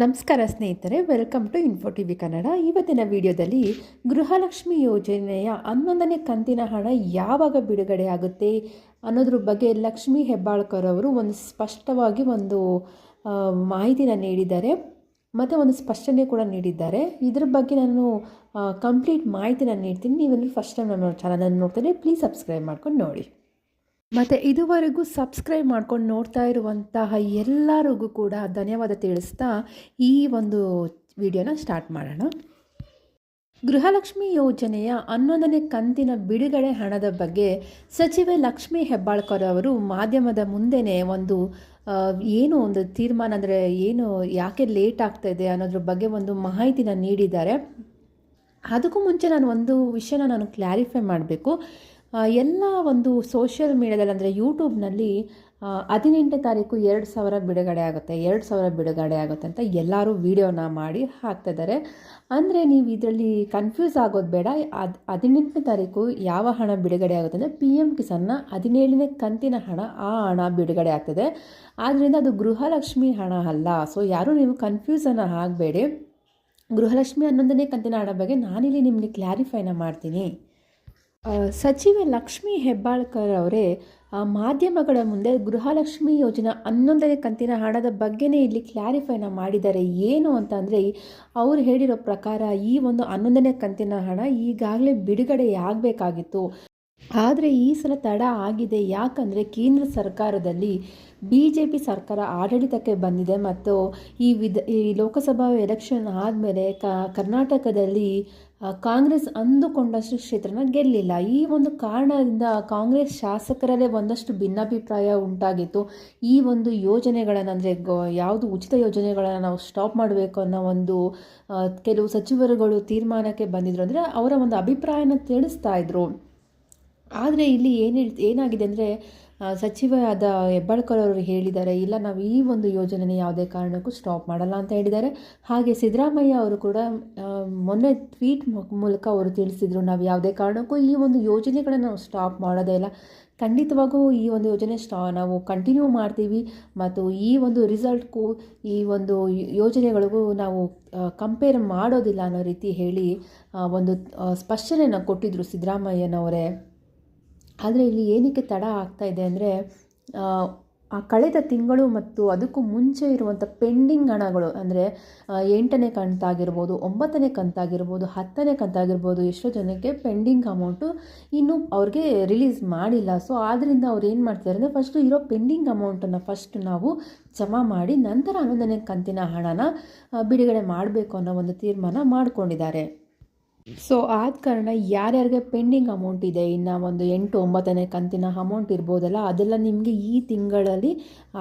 ನಮಸ್ಕಾರ ಸ್ನೇಹಿತರೆ, welcome to info T V Kannada ಇವತ್ತಿನ ವಿಡಿಯೋದಲ್ಲಿ ಗೃಹಲಕ್ಷ್ಮಿ ಯೋಜನೆಯ ಹನ್ನೊಂದನೇ ಕಂತಿನ ಹಣ ಯಾವಾಗ ಬಿಡುಗಡೆ ಆಗುತ್ತೆ ಅನ್ನೋದ್ರ ಬಗ್ಗೆ ಲಕ್ಷ್ಮಿ ಹೆಬ್ಬಾಳ್ಕರ್ ಅವರು ಒಂದು ಸ್ಪಷ್ಟವಾಗಿ ಒಂದು ಮಾಹಿತಿನ ನೀಡಿದ್ದಾರೆ. ಮತ್ತು ಒಂದು ಸ್ಪಷ್ಟನೆ ಕೂಡ ನೀಡಿದ್ದಾರೆ. ಇದ್ರ ಬಗ್ಗೆ ನಾನು ಕಂಪ್ಲೀಟ್ ಮಾಹಿತಿನ ನೀಡ್ತೀನಿ. ನೀವೆಲ್ಲರೂ ಫಸ್ಟ್ ಟೈಮ್ ನಮ್ಮ ಚಾನಲನ್ನು ನೋಡ್ತೀನಿ ಪ್ಲೀಸ್ ಸಬ್ಸ್ಕ್ರೈಬ್ ಮಾಡ್ಕೊಂಡು ನೋಡಿ. ಮತ್ತು ಇದುವರೆಗೂ ಸಬ್ಸ್ಕ್ರೈಬ್ ಮಾಡ್ಕೊಂಡು ನೋಡ್ತಾ ಇರುವಂತಹ ಎಲ್ಲರಿಗೂ ಕೂಡ ಧನ್ಯವಾದ ತಿಳಿಸ್ತಾ ಈ ಒಂದು ವಿಡಿಯೋನ ಸ್ಟಾರ್ಟ್ ಮಾಡೋಣ. ಗೃಹಲಕ್ಷ್ಮಿ ಯೋಜನೆಯ ಹನ್ನೊಂದನೇ ಕಂತಿನ ಬಿಡುಗಡೆ ಹಣದ ಬಗ್ಗೆ ಸಚಿವೆ ಲಕ್ಷ್ಮಿ ಹೆಬ್ಬಾಳ್ಕರ್ ಅವರು ಮಾಧ್ಯಮದ ಮುಂದೆನೇ ಒಂದು ಏನು ಒಂದು ತೀರ್ಮಾನ ಅಂದರೆ ಏನು, ಯಾಕೆ ಲೇಟ್ ಆಗ್ತಾ ಇದೆ ಅನ್ನೋದ್ರ ಬಗ್ಗೆ ಒಂದು ಮಾಹಿತಿನ ನೀಡಿದ್ದಾರೆ. ಅದಕ್ಕೂ ಮುಂಚೆ ನಾನು ಒಂದು ವಿಷಯನ ನಾನು ಕ್ಲಾರಿಫೈ ಮಾಡಬೇಕು. ಎಲ್ಲ ಒಂದು ಸೋಷಿಯಲ್ ಮೀಡ್ಯಾದಲ್ಲಿ ಅಂದರೆ ಯೂಟ್ಯೂಬ್ನಲ್ಲಿ ಹದಿನೆಂಟನೇ ತಾರೀಕು ಎರಡು ಸಾವಿರ ಬಿಡುಗಡೆ ಆಗುತ್ತೆ, ಎರಡು ಸಾವಿರ ಬಿಡುಗಡೆ ಆಗುತ್ತೆ ಅಂತ ಎಲ್ಲರೂ ವೀಡಿಯೋನ ಮಾಡಿ ಹಾಕ್ತಿದ್ದಾರೆ ಅಂದರೆ ನೀವು ಇದರಲ್ಲಿ ಕನ್ಫ್ಯೂಸ್ ಆಗೋದು ಬೇಡ. ಅದು ಹದಿನೆಂಟನೇ ತಾರೀಕು ಯಾವ ಹಣ ಬಿಡುಗಡೆ ಆಗುತ್ತೆ ಅಂದರೆ ಪಿ ಎಂ ಕಿಸಾನ್ನ ಹದಿನೇಳನೇ ಕಂತಿನ ಹಣ ಆ ಹಣ ಬಿಡುಗಡೆ ಆಗ್ತದೆ. ಆದ್ದರಿಂದ ಅದು ಗೃಹಲಕ್ಷ್ಮಿ ಹಣ ಅಲ್ಲ. ಸೊ ಯಾರೂ ನೀವು ಕನ್ಫ್ಯೂಸನ್ನು ಆಗಬೇಡಿ. ಗೃಹಲಕ್ಷ್ಮಿ ಹನ್ನೊಂದನೇ ಕಂತಿನ ಹಣ ಬಗ್ಗೆ ನಾನಿಲ್ಲಿ ನಿಮಗೆ ಕ್ಲಾರಿಫೈನ ಮಾಡ್ತೀನಿ. ಸಚಿವೆ ಲಕ್ಷ್ಮಿ ಹೆಬ್ಬಾಳ್ಕರ್ ಅವರೇ ಮಾಧ್ಯಮಗಳ ಮುಂದೆ ಗೃಹಲಕ್ಷ್ಮಿ ಯೋಜನಾ ಹನ್ನೊಂದನೇ ಕಂತಿನ ಹಣದ ಬಗ್ಗೆನೇ ಇಲ್ಲಿ ಕ್ಲಾರಿಫೈನ ಮಾಡಿದ್ದಾರೆ. ಏನು ಅಂತ ಅಂದರೆ, ಅವ್ರು ಹೇಳಿರೋ ಪ್ರಕಾರ ಈ ಒಂದು ಹನ್ನೊಂದನೇ ಕಂತಿನ ಹಣ ಈಗಾಗಲೇ ಬಿಡುಗಡೆ ಆಗಬೇಕಾಗಿತ್ತು ಆದರೆ ಈ ಸಲ ತಡ ಆಗಿದೆ. ಯಾಕಂದರೆ ಕೇಂದ್ರ ಸರ್ಕಾರದಲ್ಲಿ ಬಿ ಜೆ ಪಿ ಸರ್ಕಾರ ಆಡಳಿತಕ್ಕೆ ಬಂದಿದೆ ಮತ್ತು ಈ ವಿಧ, ಈ ಲೋಕಸಭಾ ಎಲೆಕ್ಷನ್ ಆದಮೇಲೆ ಕರ್ನಾಟಕದಲ್ಲಿ ಕಾಂಗ್ರೆಸ್ ಅಂದುಕೊಂಡಷ್ಟು ಕ್ಷೇತ್ರನ ಗೆಲ್ಲಿಲ್ಲ. ಈ ಒಂದು ಕಾರಣದಿಂದ ಕಾಂಗ್ರೆಸ್ ಶಾಸಕರಲ್ಲೇ ಒಂದಷ್ಟು ಭಿನ್ನಾಭಿಪ್ರಾಯ ಉಂಟಾಗಿತ್ತು. ಈ ಒಂದು ಯೋಜನೆಗಳನ್ನು, ಅಂದರೆ ಗೋ, ಯಾವುದು ಉಚಿತ ಯೋಜನೆಗಳನ್ನು ನಾವು ಸ್ಟಾಪ್ ಮಾಡಬೇಕು ಅನ್ನೋ ಒಂದು ಕೆಲವು ಸಚಿವರುಗಳು ತೀರ್ಮಾನಕ್ಕೆ ಬಂದಿದ್ರು ಅಂದರೆ ಅವರ ಒಂದು ಅಭಿಪ್ರಾಯನ ತಿಳಿಸ್ತಾ ಇದ್ರು. ಆದರೆ ಇಲ್ಲಿ ಏನು ಏನಾಗಿದೆ ಅಂದರೆ ಸಚಿವರಾದ ಹೆಬ್ಬಾಳ್ಕರ್ ಅವರು ಹೇಳಿದ್ದಾರೆ, ಇಲ್ಲ ನಾವು ಈ ಒಂದು ಯೋಜನೆನ ಯಾವುದೇ ಕಾರಣಕ್ಕೂ ಸ್ಟಾಪ್ ಮಾಡಲ್ಲ ಅಂತ ಹೇಳಿದ್ದಾರೆ. ಹಾಗೆ ಸಿದ್ದರಾಮಯ್ಯ ಅವರು ಕೂಡ ಮೊನ್ನೆ ಟ್ವೀಟ್ ಮೂಲಕ ಅವರು ತಿಳಿಸಿದರು, ನಾವು ಯಾವುದೇ ಕಾರಣಕ್ಕೂ ಈ ಒಂದು ಯೋಜನೆಗಳನ್ನು ನಾವು ಸ್ಟಾಪ್ ಮಾಡೋದೇ ಇಲ್ಲ. ಖಂಡಿತವಾಗೂ ಈ ಒಂದು ಯೋಜನೆ ಸ್ಟಾ ನಾವು ಕಂಟಿನ್ಯೂ ಮಾಡ್ತೀವಿ ಮತ್ತು ಈ ಒಂದು ರಿಸಲ್ಟ್ಗೂ ಈ ಒಂದು ಯೋಜನೆಗಳಿಗೂ ನಾವು ಕಂಪೇರ್ ಮಾಡೋದಿಲ್ಲ ಅನ್ನೋ ರೀತಿ ಹೇಳಿ ಒಂದು ಸ್ಪಷ್ಟನೆಯನ್ನು ಕೊಟ್ಟಿದ್ದರು ಸಿದ್ದರಾಮಯ್ಯನವರೇ. ಆದರೆ ಇಲ್ಲಿ ಏನಕ್ಕೆ ತಡ ಆಗ್ತಾ ಇದೆ ಅಂದರೆ, ಆ ಕಳೆದ ತಿಂಗಳು ಮತ್ತು ಅದಕ್ಕೂ ಮುಂಚೆ ಇರುವಂಥ ಪೆಂಡಿಂಗ್ ಹಣಗಳು, ಅಂದರೆ ಎಂಟನೇ ಕಂತಾಗಿರ್ಬೋದು, ಒಂಬತ್ತನೇ ಕಂತಾಗಿರ್ಬೋದು, ಹತ್ತನೇ ಕಂತಾಗಿರ್ಬೋದು, ಎಷ್ಟೋ ಜನಕ್ಕೆ ಪೆಂಡಿಂಗ್ ಅಮೌಂಟು ಇನ್ನೂ ಅವ್ರಿಗೆ ರಿಲೀಸ್ ಮಾಡಿಲ್ಲ. ಸೊ ಆದ್ದರಿಂದ ಅವ್ರು ಏನು ಮಾಡ್ತಾರೆ ಅಂದರೆ ಫಸ್ಟು ಇರೋ ಪೆಂಡಿಂಗ್ ಅಮೌಂಟನ್ನು ಫಸ್ಟ್ ನಾವು ಜಮಾ ಮಾಡಿ ನಂತರ ಹನ್ನೊಂದನೇ ಕಂತಿನ ಹಣನ ಬಿಡುಗಡೆ ಮಾಡಬೇಕು ಅನ್ನೋ ಒಂದು ತೀರ್ಮಾನ ಮಾಡಿಕೊಂಡಿದ್ದಾರೆ. ಸೊ ಆದ ಕಾರಣ ಯಾರ್ಯಾರಿಗೆ ಪೆಂಡಿಂಗ್ ಅಮೌಂಟ್ ಇದೆ, ಇನ್ನು ಒಂದು ಎಂಟು ಒಂಬತ್ತನೇ ಕಂತಿನ ಅಮೌಂಟ್ ಇರ್ಬೋದಲ್ಲ, ಅದೆಲ್ಲ ನಿಮಗೆ ಈ ತಿಂಗಳಲ್ಲಿ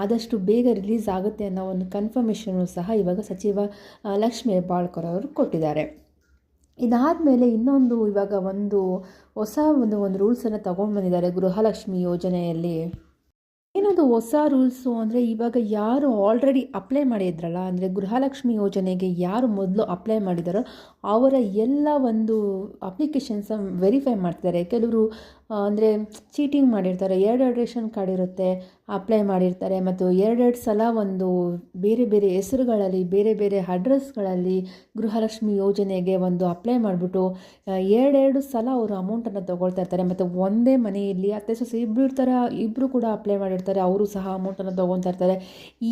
ಆದಷ್ಟು ಬೇಗ ರಿಲೀಸ್ ಆಗುತ್ತೆ ಅನ್ನೋ ಒಂದು ಕನ್ಫರ್ಮೇಷನ್ನು ಸಹ ಇವಾಗ ಸಚಿವ ಲಕ್ಷ್ಮೀ ಹೆಬ್ಬಾಳ್ಕರ್ ಅವರು ಕೊಟ್ಟಿದ್ದಾರೆ. ಇದಾದಮೇಲೆ ಇನ್ನೊಂದು ಇವಾಗ ಒಂದು ಹೊಸ ಒಂದು ಒಂದು ರೂಲ್ಸನ್ನು ತಗೊಂಡು ಬಂದಿದ್ದಾರೆ ಗೃಹಲಕ್ಷ್ಮಿ ಯೋಜನೆಯಲ್ಲಿ. ಏನದು ಹೊಸ ರೂಲ್ಸು ಅಂದರೆ ಇವಾಗ ಯಾರು ಆಲ್ರೆಡಿ ಅಪ್ಲೈ ಮಾಡಿದ್ರಲ್ಲ, ಅಂದರೆ ಗೃಹಲಕ್ಷ್ಮಿ ಯೋಜನೆಗೆ ಯಾರು ಮೊದಲು ಅಪ್ಲೈ ಮಾಡಿದಾರೋ ಅವರ ಎಲ್ಲ ಒಂದು ಅಪ್ಲಿಕೇಶನ್ಸ ವೆರಿಫೈ ಮಾಡ್ತಿದ್ದಾರೆ. ಕೆಲವರು ಅಂದರೆ ಚೀಟಿಂಗ್ ಮಾಡಿರ್ತಾರೆ. ಎರಡು ರೇಷನ್ ಕಾರ್ಡ್ ಇರುತ್ತೆ ಅಪ್ಲೈ ಮಾಡಿರ್ತಾರೆ. ಮತ್ತು ಎರಡೆರಡು ಸಲ ಒಂದು ಬೇರೆ ಬೇರೆ ಹೆಸರುಗಳಲ್ಲಿ, ಬೇರೆ ಬೇರೆ ಅಡ್ರೆಸ್ಗಳಲ್ಲಿ ಗೃಹಲಕ್ಷ್ಮಿ ಯೋಜನೆಗೆ ಒಂದು ಅಪ್ಲೈ ಮಾಡಿಬಿಟ್ಟು ಎರಡೆರಡು ಸಲ ಅವರು ಅಮೌಂಟನ್ನು ತೊಗೊಳ್ತಾ ಇರ್ತಾರೆ. ಮತ್ತು ಒಂದೇ ಮನೆಯಲ್ಲಿ, ಅತ್ತೆ ಸೊಸೆ ಇಬ್ಬರು ಇರ್ತಾರೆ ಇಬ್ಬರು ಕೂಡ ಅಪ್ಲೈ ಮಾಡಿರ್ತಾರೆ. ಅವರು ಸಹ ಅಮೌಂಟನ್ನು ತೊಗೊತಾ ಇರ್ತಾರೆ.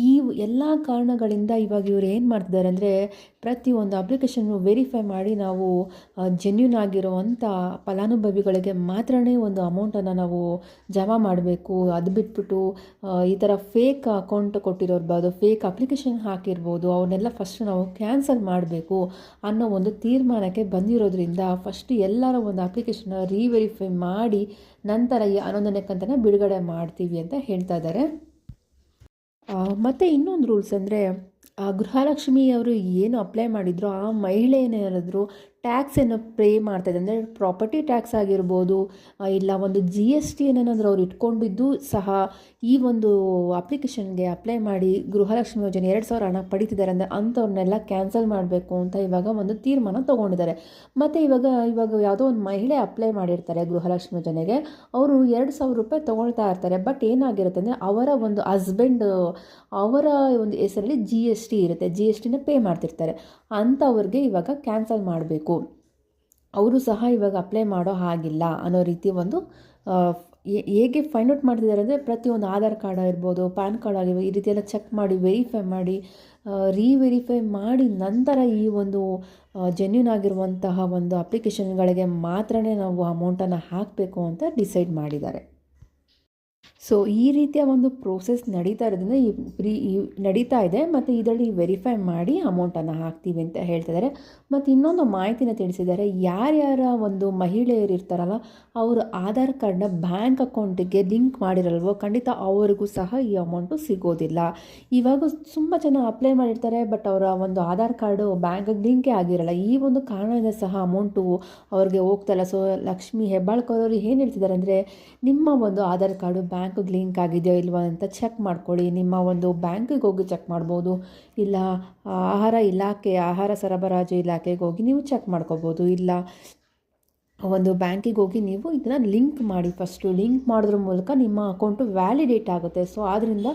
ಈ ಎಲ್ಲ ಕಾರಣಗಳಿಂದ ಇವಾಗ ಇವರು ಏನು ಮಾಡ್ತಿದ್ದಾರೆ ಅಂದರೆ ಪ್ರತಿಯೊಂದು ಅಪ್ಲಿಕೇಶನ್ನು ವೆರಿಫೈ ಮಾಡಿ ನಾವು ಜೆನ್ಯೂನ್ ಆಗಿರುವಂಥ ಫಲಾನುಭವಿಗಳಿಗೆ ಮಾತ್ರನೇ ಅಮೌಂಟನ್ನು ನಾವು ಜಮಾ ಮಾಡಬೇಕು. ಅದು ಬಿಟ್ಬಿಟ್ಟು ಈ ಥರ ಫೇಕ್ ಅಕೌಂಟ್ ಕೊಟ್ಟಿರೋರ್ಬೋದು ಫೇಕ್ ಅಪ್ಲಿಕೇಶನ್ ಹಾಕಿರ್ಬೋದು. ಅವನ್ನೆಲ್ಲ ಫಸ್ಟ್ ನಾವು ಕ್ಯಾನ್ಸಲ್ ಮಾಡಬೇಕು ಅನ್ನೋ ಒಂದು ತೀರ್ಮಾನಕ್ಕೆ ಬಂದಿರೋದ್ರಿಂದ ಫಸ್ಟ್ ಎಲ್ಲರ ಒಂದು ಅಪ್ಲಿಕೇಶನ್ನ ರೀವೆರಿಫೈ ಮಾಡಿ ನಂತರ ಈ ಹನ್ನೊಂದನೇ ಕಂತನ ಬಿಡುಗಡೆ ಮಾಡ್ತೀವಿ ಅಂತ ಹೇಳ್ತಾ ಇದ್ದಾರೆ ಮತ್ತು ಇನ್ನೊಂದು ರೂಲ್ಸ್ ಅಂದರೆ ಗೃಹಲಕ್ಷ್ಮಿ ಅವರು ಏನು ಅಪ್ಲೈ ಮಾಡಿದ್ರು, ಆ ಮಹಿಳೆ ಟ್ಯಾಕ್ಸ್ ಏನು ಪೇ ಇದೆ ಅಂದರೆ ಪ್ರಾಪರ್ಟಿ ಟ್ಯಾಕ್ಸ್ ಆಗಿರ್ಬೋದು ಇಲ್ಲ ಒಂದು ಜಿ ಎಸ್ ಟಿ ಏನೇನಾದರೂ ಅವ್ರು ಇಟ್ಕೊಂಡಿದ್ದು ಸಹ ಈ ಒಂದು ಅಪ್ಲಿಕೇಶನ್ಗೆ ಅಪ್ಲೈ ಮಾಡಿ ಗೃಹಲಕ್ಷ್ಮಿ ಯೋಜನೆ ಎರಡು ಸಾವಿರ ಹಣ ಪಡಿತಿದ್ದಾರೆ ಅಂದರೆ ಅಂಥವ್ರನ್ನೆಲ್ಲ ಕ್ಯಾನ್ಸಲ್ ಮಾಡಬೇಕು ಅಂತ ಇವಾಗ ಒಂದು ತೀರ್ಮಾನ ತೊಗೊಂಡಿದ್ದಾರೆ. ಮತ್ತು ಇವಾಗ ಇವಾಗ ಯಾವುದೋ ಒಂದು ಮಹಿಳೆ ಅಪ್ಲೈ ಮಾಡಿರ್ತಾರೆ ಗೃಹಲಕ್ಷ್ಮಿ ಯೋಜನೆಗೆ. ಅವರು ಎರಡು ಸಾವಿರ ರೂಪಾಯಿ ತೊಗೊಳ್ತಾ ಇರ್ತಾರೆ. ಬಟ್ ಏನಾಗಿರುತ್ತೆ ಅಂದರೆ ಅವರ ಒಂದು ಹಸ್ಬೆಂಡ್, ಅವರ ಒಂದು ಹೆಸರಲ್ಲಿ ಜಿ ಎಸ್ ಟಿ ಇರುತ್ತೆ. ಜಿ ಎಸ್ ಟಿನ ಪೇ ಮಾಡ್ತಿರ್ತಾರೆ. ಅಂಥವ್ರಿಗೆ ಇವಾಗ ಕ್ಯಾನ್ಸಲ್ ಮಾಡಬೇಕು. ಅವರು ಸಹ ಇವಾಗ ಅಪ್ಲೈ ಮಾಡೋ ಹಾಗಿಲ್ಲ ಅನ್ನೋ ರೀತಿ ಒಂದು ಹೇಗೆ ಫೈಂಡ್ ಔಟ್ ಮಾಡ್ತಿದ್ದಾರೆ ಅಂದರೆ ಪ್ರತಿಯೊಂದು ಆಧಾರ್ ಕಾರ್ಡ್ ಆಗಿರ್ಬೋದು ಪ್ಯಾನ್ ಕಾರ್ಡ್ ಆಗಿರ್ಬೋದು, ಈ ರೀತಿಯೆಲ್ಲ ಚೆಕ್ ಮಾಡಿ ವೆರಿಫೈ ಮಾಡಿ ರೀವೆರಿಫೈ ಮಾಡಿ ನಂತರ ಈ ಒಂದು ಜೆನ್ಯೂನ್ ಆಗಿರುವಂತಹ ಒಂದು ಅಪ್ಲಿಕೇಶನ್ಗಳಿಗೆ ಮಾತ್ರನೇ ನಾವು ಅಮೌಂಟನ್ನು ಹಾಕಬೇಕು ಅಂತ ಡಿಸೈಡ್ ಮಾಡಿದ್ದಾರೆ. ಸೊ ಈ ರೀತಿಯ ಒಂದು ಪ್ರೋಸೆಸ್ ನಡೀತಾ ಇರೋದ್ರಿಂದ ಈ ಪ್ರೀ ನಡೀತಾ ಇದೆ ಮತ್ತು ಇದರಲ್ಲಿ ವೆರಿಫೈ ಮಾಡಿ ಅಮೌಂಟನ್ನು ಹಾಕ್ತೀವಿ ಅಂತ ಹೇಳ್ತಿದ್ದಾರೆ ಮತ್ತು ಇನ್ನೊಂದು ಮಾಹಿತಿನ ತಿಳಿಸಿದ್ದಾರೆ. ಯಾರ್ಯಾರ ಒಂದು ಮಹಿಳೆಯರು ಇರ್ತಾರಲ್ಲ, ಅವರ ಆಧಾರ್ ಕಾರ್ಡ್ನ ಬ್ಯಾಂಕ್ ಅಕೌಂಟಿಗೆ ಲಿಂಕ್ ಮಾಡಿರಲ್ವೋ, ಖಂಡಿತ ಅವರಿಗೂ ಸಹ ಈ ಅಮೌಂಟು ಸಿಗೋದಿಲ್ಲ. ಇವಾಗ ತುಂಬ ಜನ ಅಪ್ಲೈ ಮಾಡಿರ್ತಾರೆ ಬಟ್ ಅವರ ಒಂದು ಆಧಾರ್ ಕಾರ್ಡು ಬ್ಯಾಂಕಿಗೆ ಲಿಂಕೇ ಆಗಿರಲ್ಲ. ಈ ಒಂದು ಕಾರಣದಿಂದ ಸಹ ಅಮೌಂಟು ಅವ್ರಿಗೆ ಹೋಗ್ತಲ್ಲ ಸೊ ಲಕ್ಷ್ಮಿ ಹೆಬ್ಬಾಳ್ಕರ್ ಅವರು ಏನು ಹೇಳ್ತಿದ್ದಾರೆ ಅಂದರೆ, ನಿಮ್ಮ ಒಂದು ಆಧಾರ್ ಕಾರ್ಡು ಬ್ಯಾಂಕಿಗೆ ಲಿಂಕ್ ಆಗಿದೆಯೋ ಇಲ್ವಾ ಅಂತ ಚೆಕ್ ಮಾಡ್ಕೊಳ್ಳಿ. ನಿಮ್ಮ ಒಂದು ಬ್ಯಾಂಕಿಗೆ ಹೋಗಿ ಚೆಕ್ ಮಾಡ್ಬೋದು. ಇಲ್ಲ ಆಹಾರ ಇಲಾಖೆ, ಆಹಾರ ಸರಬರಾಜು ಇಲಾಖೆಗೆ ಹೋಗಿ ನೀವು ಚೆಕ್ ಮಾಡ್ಕೋಬೋದು. ಇಲ್ಲ, ಒಂದು ಬ್ಯಾಂಕಿಗೆ ಹೋಗಿ ನೀವು ಇದನ್ನು ಲಿಂಕ್ ಮಾಡಿ. ಫಸ್ಟು ಲಿಂಕ್ ಮಾಡೋದ್ರ ಮೂಲಕ ನಿಮ್ಮ ಅಕೌಂಟು ವ್ಯಾಲಿಡೇಟ್ ಆಗುತ್ತೆ. ಸೊ ಆದ್ದರಿಂದ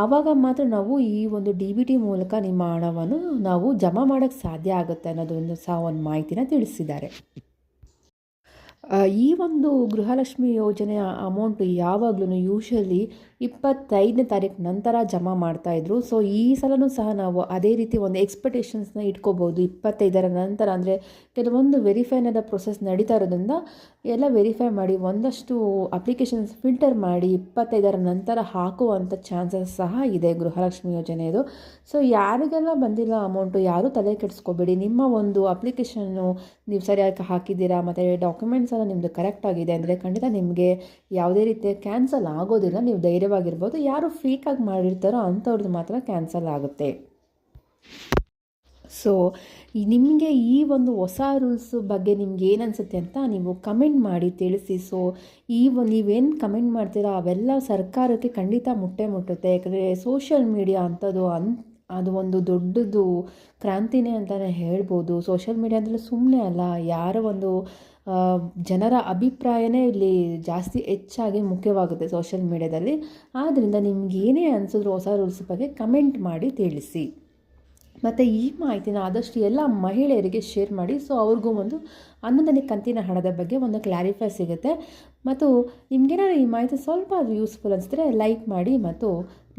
ಆವಾಗ ಮಾತ್ರ ನಾವು ಈ ಒಂದು ಡಿ ಬಿ ಟಿ ಮೂಲಕ ನಿಮ್ಮ ಹಣವನ್ನು ನಾವು ಜಮಾ ಮಾಡೋಕ್ಕೆ ಸಾಧ್ಯ ಆಗುತ್ತೆ ಅನ್ನೋದೊಂದು ಸಹ ಒಂದು ಮಾಹಿತಿನ ತಿಳಿಸಿದ್ದಾರೆ. ಈ ಒಂದು ಗೃಹಲಕ್ಷ್ಮಿ ಯೋಜನೆಯ ಅಮೌಂಟ್ ಯಾವಾಗಲೂ ಯೂಶಲಿ ಇಪ್ಪತ್ತೈದನೇ ತಾರೀಕು ನಂತರ ಜಮಾ ಮಾಡ್ತಾಯಿದ್ರು ಸೊ ಈ ಸಲನೂ ಸಹ ನಾವು ಅದೇ ರೀತಿ ಒಂದು ಎಕ್ಸ್ಪೆಕ್ಟೇಷನ್ಸ್ನ ಇಟ್ಕೋಬೋದು. ಇಪ್ಪತ್ತೈದರ ನಂತರ ಅಂದರೆ ಕೆಲವೊಂದು ವೆರಿಫೈನದ ಪ್ರೊಸೆಸ್ ನಡೀತಾ ಇರೋದ್ರಿಂದ ಎಲ್ಲ ವೆರಿಫೈ ಮಾಡಿ, ಒಂದಷ್ಟು ಅಪ್ಲಿಕೇಶನ್ಸ್ ಫಿಲ್ಟರ್ ಮಾಡಿ, ಇಪ್ಪತ್ತೈದರ ನಂತರ ಹಾಕುವಂಥ ಚಾನ್ಸಸ್ ಸಹ ಇದೆ ಗೃಹಲಕ್ಷ್ಮಿ ಯೋಜನೆಯದು ಸೊ ಯಾರಿಗೆಲ್ಲ ಬಂದಿಲ್ಲ ಅಮೌಂಟು ಯಾರೂ ತಲೆ ಕೆಡಿಸ್ಕೋಬೇಡಿ. ನಿಮ್ಮ ಒಂದು ಅಪ್ಲಿಕೇಶನ್ನು ನೀವು ಸರಿಯಾಗಿ ಹಾಕಿದ್ದೀರಾ, ಮತ್ತು ಡಾಕ್ಯುಮೆಂಟ್ಸ್ ಎಲ್ಲ ನಿಮ್ಮದು ಕರೆಕ್ಟ್ ಆಗಿದೆ ಅಂದರೆ ಖಂಡಿತ ನಿಮಗೆ ಯಾವುದೇ ರೀತಿಯ ಕ್ಯಾನ್ಸಲ್ ಆಗೋದಿಲ್ಲ. ನೀವು ಧೈರ್ಯವಾಗಿರ್ಬೋದು. ಯಾರು ಫೇಕಾಗಿ ಮಾಡಿರ್ತಾರೋ ಅಂಥವ್ರದ್ದು ಮಾತ್ರ ಕ್ಯಾನ್ಸಲ್ ಆಗುತ್ತೆ. ಸೊ ನಿಮಗೆ ಈ ಒಂದು ಹೊಸ ರೂಲ್ಸ್ ಬಗ್ಗೆ ನಿಮ್ಗೆ ಏನು ಅನಿಸುತ್ತೆ ಅಂತ ನೀವು ಕಮೆಂಟ್ ಮಾಡಿ ತಿಳಿಸಿ. ಸೊ ಈ ನೀವೇನು ಕಮೆಂಟ್ ಮಾಡ್ತೀರಾ, ಅವೆಲ್ಲ ಸರ್ಕಾರಕ್ಕೆ ಖಂಡಿತ ಮುಟ್ಟೆ ಮುಟ್ಟುತ್ತೆ. ಯಾಕಂದರೆ ಸೋಷಿಯಲ್ ಮೀಡಿಯಾ ಅಂಥದ್ದು ಅನ್ ಅದು ಒಂದು ದೊಡ್ಡದು ಕ್ರಾಂತಿನೇ ಅಂತಲೇ ಹೇಳ್ಬೋದು. ಸೋಷಿಯಲ್ ಮೀಡಿಯಾ ಅಂದರೆ ಸುಮ್ಮನೆ ಅಲ್ಲ, ಯಾರ ಒಂದು ಜನರ ಅಭಿಪ್ರಾಯನೇ ಇಲ್ಲಿ ಜಾಸ್ತಿ ಹೆಚ್ಚಾಗಿ ಮುಖ್ಯವಾಗುತ್ತೆ ಸೋಷಿಯಲ್ ಮೀಡಿಯಾದಲ್ಲಿ ಆದ್ದರಿಂದ ನಿಮ್ಗೆ ಏನೇ ಅನಿಸಿದ್ರು ಹೊಸ ರೂಲ್ಸ್ ಬಗ್ಗೆ ಕಮೆಂಟ್ ಮಾಡಿ ತಿಳಿಸಿ. ಮತ್ತು ಈ ಮಾಹಿತಿನ ಆದಷ್ಟು ಎಲ್ಲ ಮಹಿಳೆಯರಿಗೆ ಶೇರ್ ಮಾಡಿ. ಸೊ ಅವ್ರಿಗೂ ಒಂದು ಹನ್ನೊಂದನೇ ಕಂತಿನ ಹಣದ ಬಗ್ಗೆ ಒಂದು ಕ್ಲಾರಿಫೈ ಸಿಗುತ್ತೆ. ಮತ್ತು ನಿಮಗೇನಾದ್ರು ಈ ಮಾಹಿತಿ ಸ್ವಲ್ಪ ಅದು ಯೂಸ್ಫುಲ್ ಅನಿಸಿದ್ರೆ ಲೈಕ್ ಮಾಡಿ ಮತ್ತು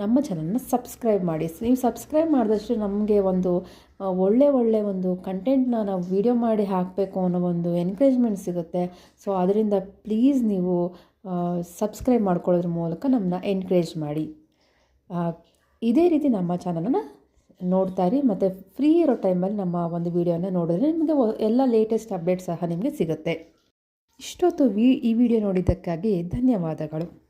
ನಮ್ಮ ಚಾನಲ್ನ ಸಬ್ಸ್ಕ್ರೈಬ್ ಮಾಡಿ. ನೀವು ಸಬ್ಸ್ಕ್ರೈಬ್ ಮಾಡಿದಷ್ಟು ನಮಗೆ ಒಂದು ಒಳ್ಳೆ ಒಳ್ಳೆ ಒಂದು ಕಂಟೆಂಟ್ನ ನಾವು ವಿಡಿಯೋ ಮಾಡಿ ಹಾಕಬೇಕು ಅನ್ನೋ ಒಂದು ಎನ್ಕರೇಜ್ಮೆಂಟ್ ಸಿಗುತ್ತೆ. ಸೊ ಅದರಿಂದ ಪ್ಲೀಸ್ ನೀವು ಸಬ್ಸ್ಕ್ರೈಬ್ ಮಾಡ್ಕೊಳ್ಳೋದ್ರ ಮೂಲಕ ನಮ್ಮನ್ನ ಎನ್ಕರೇಜ್ ಮಾಡಿ. ಇದೇ ರೀತಿ ನಮ್ಮ ಚಾನಲನ್ನು ನೋಡ್ತಾ ಇರಿ. ಮತ್ತು ಫ್ರೀ ಇರೋ ಟೈಮಲ್ಲಿ ನಮ್ಮ ಒಂದು ವೀಡಿಯೋನ ನೋಡಿದ್ರೆ ನಿಮಗೆ ಎಲ್ಲ ಲೇಟೆಸ್ಟ್ ಅಪ್ಡೇಟ್ ಸಹ ನಿಮಗೆ ಸಿಗುತ್ತೆ. ಇಷ್ಟೊತ್ತು ವಿ ಈ ವಿಡಿಯೋ ನೋಡಿದ್ದಕ್ಕಾಗಿ ಧನ್ಯವಾದಗಳು.